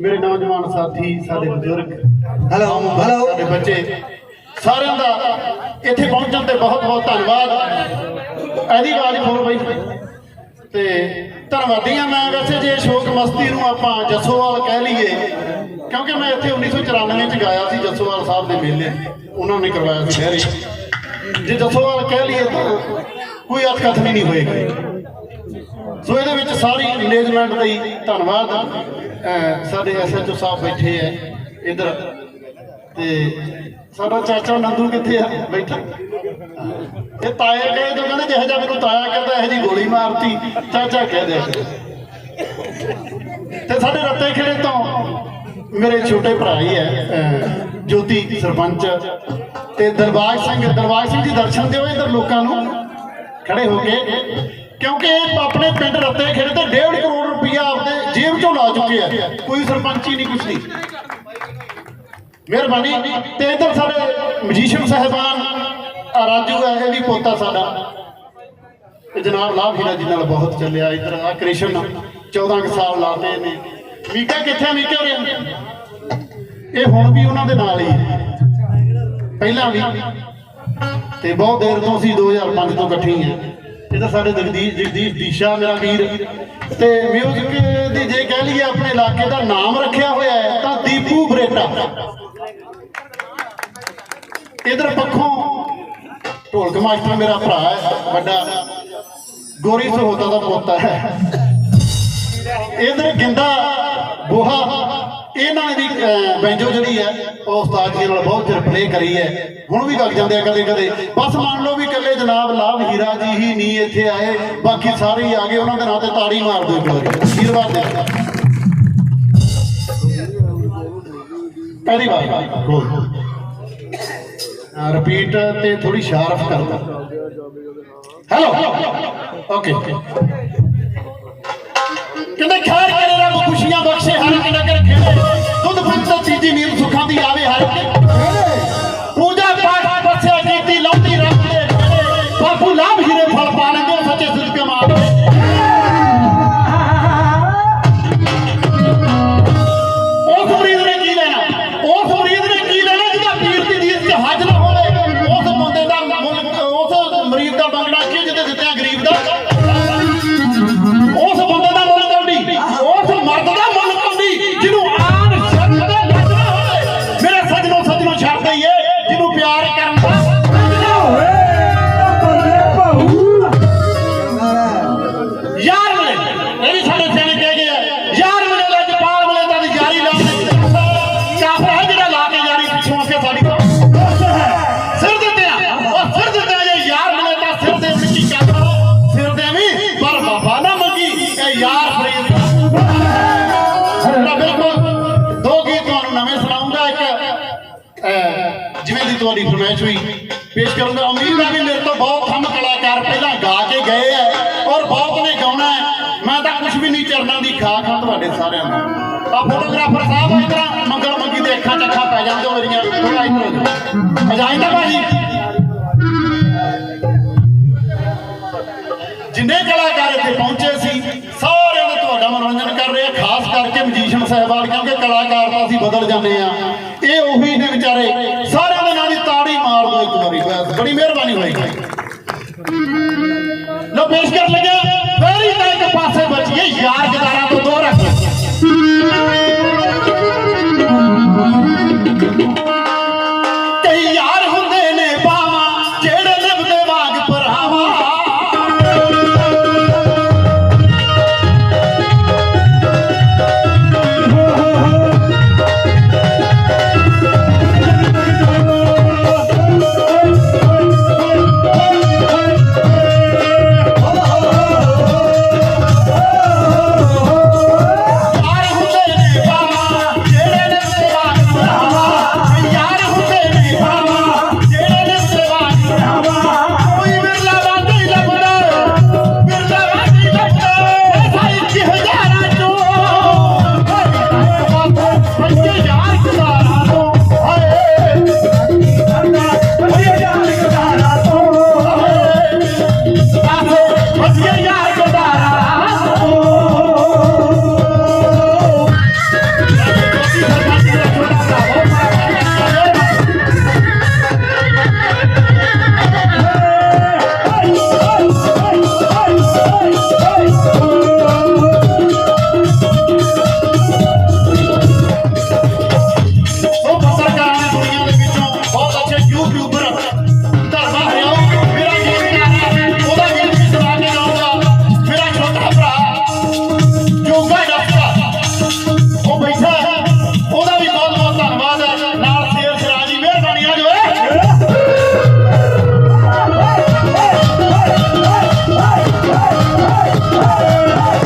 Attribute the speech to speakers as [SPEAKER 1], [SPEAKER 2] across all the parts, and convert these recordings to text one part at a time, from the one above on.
[SPEAKER 1] ਮੇਰੇ ਨੌਜਵਾਨ ਸਾਥੀ ਸਾਡੇ ਬਜ਼ੁਰਗ
[SPEAKER 2] ਹੈਲੋ ਹੈਲੋ
[SPEAKER 1] ਸਾਡੇ ਬੱਚੇ ਸਾਰਿਆਂ ਦਾ ਇੱਥੇ ਪਹੁੰਚਣ ਤੇ ਬਹੁਤ ਬਹੁਤ ਧੰਨਵਾਦ। ਇਹਦੀ ਆਵਾਜ਼ ਖੋਲ ਬਈ। ਤੇ ਧੰਨਵਾਦੀ ਆ ਮੈਂ ਵੈਸੇ ਜੇ ਸ਼ੋਕ ਮਸਤੀ ਨੂੰ ਆਪਾਂ ਜੱਸੋਵਾਲ ਕਹਿ ਲਈਏ ਕਿਉਂਕਿ ਮੈਂ ਇੱਥੇ 1994 ਚ ਗਾਇਆ ਸੀ ਜੱਸੋਵਾਲ ਸਾਹਿਬ ਦੇ ਮੇਲੇ। ਉਹਨਾਂ ਨੇ ਕਰਵਾਇਆ ਸੀ। ਸ਼ਹਿਰੇ ਜੇ ਜੱਸੋਵਾਲ ਕਹਿ ਲਈਏ ਤਾਂ ਕੋਈ ਅਤਕਥਨੀ ਨਹੀਂ ਹੋਏਗੀ। ਸੋ ਇਹਦੇ ਵਿੱਚ ਸਾਰੀ ਮੈਨੇਜਮੈਂਟ ਲਈ ਧੰਨਵਾਦ, ਅਹ, ਸਾਡੇ ਐਸਐਚਓ ਸਾਹਿਬ ਬੈਠੇ ਆ ਇਧਰ। ਤੇ ਸਾਡਾ ਚਾਚਾ ਨੰਦੂ ਕਿੱਥੇ ਆ? ਬੈਠਾ। ਇਹ ਤਾਇਆ ਕਹੇ ਜੋ ਕਹਿੰਦੇ, ਜਿਹੋ ਜਿਹਾ ਮੈਨੂੰ ਤਾਇਆ ਕਹਿੰਦਾ, ਇਹੋ ਜੀ ਗੋਲੀ ਮਾਰਤੀ। ਚਾਚਾ ਕਹਿ ਦਿਆ ਤੇ ਸਾਡੇ ਰੱਤੇ ਖੇੜੇ ਤੋਂ ਮੇਰੇ ਛੋਟੇ ਭਰਾ ਹੀ ਹੈ ਜੋਤੀ ਸਰਪੰਚ। ਤੇ ਦਰਬਾਰ ਸਿੰਘ ਦਰਬਾਰ ਸਿੰਘ ਜੀ ਦਰਸ਼ਨ ਦਿਓ ਇਧਰ ਲੋਕਾਂ ਨੂੰ। ਖੜੇ ਹੋ ਕੇ। ਕਿਉਂਕਿ ਇਹ ਆਪਣੇ ਪਿੰਡ ਰੱਤੇ ਖੇੜੇ ਤੇ 1.5 ਕਰੋੜ ਰੁਪਇਆ ਆਪਦੇ ਜੇਬ ਚੋਂ ਲਾ ਚੁੱਕੇ ਆ। ਕੋਈ ਸਰਪੰਚ ਹੀ ਨਹੀਂ ਕੁਛ ਨਹੀਂ। ਮਿਹਰਬਾਨੀ। ਤੇ ਇਧਰ ਸਾਡੇ ਮਜੀਸ਼ੀਅਨ ਸਾਹਿਬਾਨ ਰਾਜੂ ਹੈ ਇਹ ਵੀ ਪੋਤਾ ਸਾਡਾ। ਤੇ ਜਨਾਬ ਲਾਭ ਜੀ ਨਾਲ ਬਹੁਤ ਚੱਲਿਆ। ਇਧਰ ਆ ਕ੍ਰਿਸ਼ਨ 14 ਕੁ ਸਾਲ ਲਾਤੇ ਨੇ ਮੀਕਾ ਕਿੱਥੇ ਆ? ਮੀਕਾ ਉਰੇ ਇਹ ਹੁਣ ਵੀ ਉਹਨਾਂ ਦੇ ਨਾਲ ਹੀ ਪਹਿਲਾਂ ਵੀ। ਤੇ ਬਹੁਤ ਦੇਰ ਤੋਂ ਅਸੀਂ 2005 ਤੋਂ ਇਕੱਠੇ ਹੀ ਆ। ਇਹ ਤਾਂ ਸਾਡੇ ਜਗਦੀਸ਼ ਜਗਦੀਸ਼ ਦੀਸ਼ਾ ਮੇਰਾ ਵੀਰ। ਤੇ ਮਿਊਜ਼ਿਕ ਦੀ ਜੇ ਕਹਿ ਲਈਏ ਆਪਣੇ ਇਲਾਕੇ ਦਾ ਨਾਮ ਰੱਖਿਆ ਹੋਇਆ ਹੈ, ਤਾਂ ਦੀਪੂ ਬਰੇਟਾ। ਇਧਰ ਪੱਖੋਂ ਢੋਲਕ ਮਾਸਟਰ ਮੇਰਾ ਭਰਾ ਹੈ, ਵੱਡਾ। ਗੋਰੀ ਸਹੋਤਾ ਦਾ ਪੋਤਾ ਹੈ। ਇਧਰ ਗਿੰਦਾ ਬੋਹਾ ਇਹਨਾਂ ਨੇ ਬੈਂਜੋ ਜਿਹੜੀ ਹੈ, ਉਹ ਉਸਤਾਦ ਜੀ ਨਾਲ ਬਹੁਤ ਚਿਰ ਪਲੇ ਕਰੀ ਹੈ। ਹੁਣ ਵੀ ਲੱਗ ਜਾਂਦੇ ਆ ਕਦੇ ਕਦੇ। ਬਸ ਮੰਨ ਲਓ ਵੀ ਇਕੱਲੇ ਜਨਾਬ ਲਾਭ ਹੀਰਾ ਜੀ ਹੀ ਨਹੀਂ ਇੱਥੇ ਆਏ। ਬਾਕੀ ਸਾਰੇ ਹੀ ਆ ਗਏ, ਉਹਨਾਂ ਦੇ ਨਾਂ ਤੇ ਤਾੜੀ ਮਾਰ ਦਿਓ ਇੱਕ ਵਾਰੀ। ਆਸ਼ੀਰਵਾਦ ਦੇ ਪਹਿਲੀ ਵਾਰ। ਰਿਪੀਟ ਤੇ ਥੋੜੀ ਸ਼ਾਰਪ ਕਰਦਾ। ਹੈਲੋ ਓਕੇ ਕਹਿੰਦੇ ਖੈਰ ਕਰੇ ਰੱਬ ਖੁਸ਼ੀਆਂ ਬਖਸ਼ੇ ਹਰ ਇੱਕ ਨਗਰ ਖੇੜੇ। ਦੁੱਧ ਪੁੱਤ ਚੀਜ਼ੀ ਨੀਂਦ ਸੁੱਖਾਂ ਦੀ ਆਵੇ ਹਰ ਇੱਕ। ਤੁਹਾਡੀ ਫਰਮਾਇਸ਼ ਹੋਈ ਪੇਸ਼ ਕਰੂੰਗਾ ਉਮੀਦ ਹੈ ਵੀ ਮੇਰੇ ਤੋਂ ਬਹੁਤ ਹਮ ਕਲਾਕਾਰ ਪਹਿਲਾਂ ਗਾ ਕੇ ਗਏ ਆ ਔਰ ਬਹੁਤ ਨੇ ਗਾਉਣਾ ਹੈ। ਮੈਂ ਤਾਂ ਕੁਝ ਵੀ ਨਹੀਂ ਚਰਨਾਂ ਦੀ ਖਾਕ ਹਾਂ ਤੁਹਾਡੇ ਸਾਰਿਆਂ ਦੀ ਆ ਫੋਟੋਗ੍ਰਾਫਰ ਸਾਹਿਬ ਇਸ ਤਰ੍ਹਾਂ ਮੰਗਲ ਮੰਗੀ ਦੇ ਅੱਖਾਂ 'ਚ ਪੈ ਜਾਂਦੇ ਮੇਰੀਆਂ ਥੋੜਾ ਇੱਧਰ ਅਜਾਇੰਦਾ ਭਾਜੀ। ਜਿੰਨੇ ਕਲਾਕਾਰ ਇੱਥੇ ਪਹੁੰਚੇ ਸੀ, ਸਾਰਿਆਂ ਦਾ ਤੁਹਾਡਾ ਮਨੋਰੰਜਨ ਕਰ ਰਹੇ ਆ, ਖਾਸ ਕਰਕੇ ਮਜੀਸ਼ੀਅਨ ਸਾਹਿਬਾਨ ਕਿਉਂਕਿ ਕਲਾਕਾਰ ਤਾਂ ਅਸੀਂ ਬਦਲ ਜਾਂਦੇ ਆ। ਇਹ ਉਹੀ ਨੇ ਵਿਚਾਰੇ। Oh,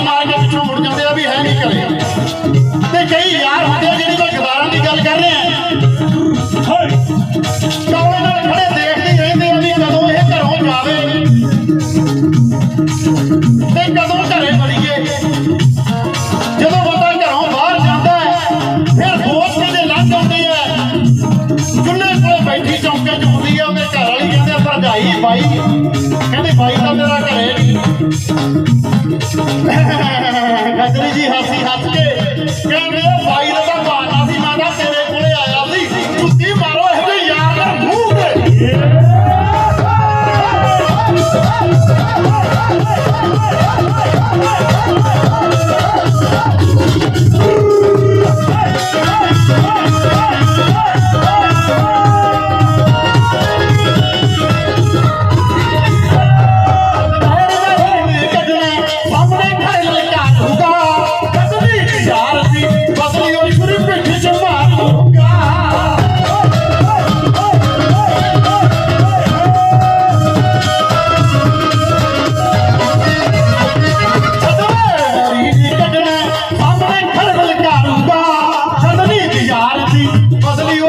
[SPEAKER 1] ਆਵਾਜ਼ ਮਾਰ ਕੇ ਪਿੱਛੋਂ ਮੁੜ ਜਾਂਦੇ ਆ ਵੀ ਹੈ ਨਹੀਂ ਘਰੇ। ਤੇ ਕਈ ਯਾਰ ਹੁੰਦੇ ਆ ਜਿਹੜੀ ਕੋਈ ਗਦਾਰਾਂ ਦੀ ਗੱਲ ਕਰ ਰਹੇ ਆ। ਕੌਲੇ ਨਾਲ ਖੜੇ ਦੇਖਦੇ ਹੀ ਰਹਿੰਦੇ ਆ ਵੀ ਕਦੋਂ ਇਹ ਘਰੋਂ ਜਾਵੇ। ਤੇ ਕਦੋਂ ਘਰੇ ਵੜੀਏ। ਜਦੋਂ ਬੰਦਾ ਘਰੋਂ ਬਾਹਰ ਜਾਂਦਾ ਹੈ ਫਿਰ ਦੋਸਤ ਕਹਿੰਦੇ ਲੰਘ ਜਾਂਦੇ ਆ। ਚੁੱਲ੍ਹੇ ਕੋਲ ਬੈਠੀ ਚੌਂਕੇ 'ਚ ਹੁੰਦੀ ਆ ਉਹਦੇ ਘਰ ਵਾਲੀ ਕਹਿੰਦੇ ਆ, ਭਰਜਾਈ ਬਾਈ। ਕਹਿੰਦੇ ਬਾਈ ਤਾਂ ਮੇਰਾ ਘਰੇ ਨਹੀਂ। ਗਜਰੀ ਜੀ ਹਾਸੀ ਹੱਸ ਕੇ। ਕਹਿੰਦੇ arte, mas ali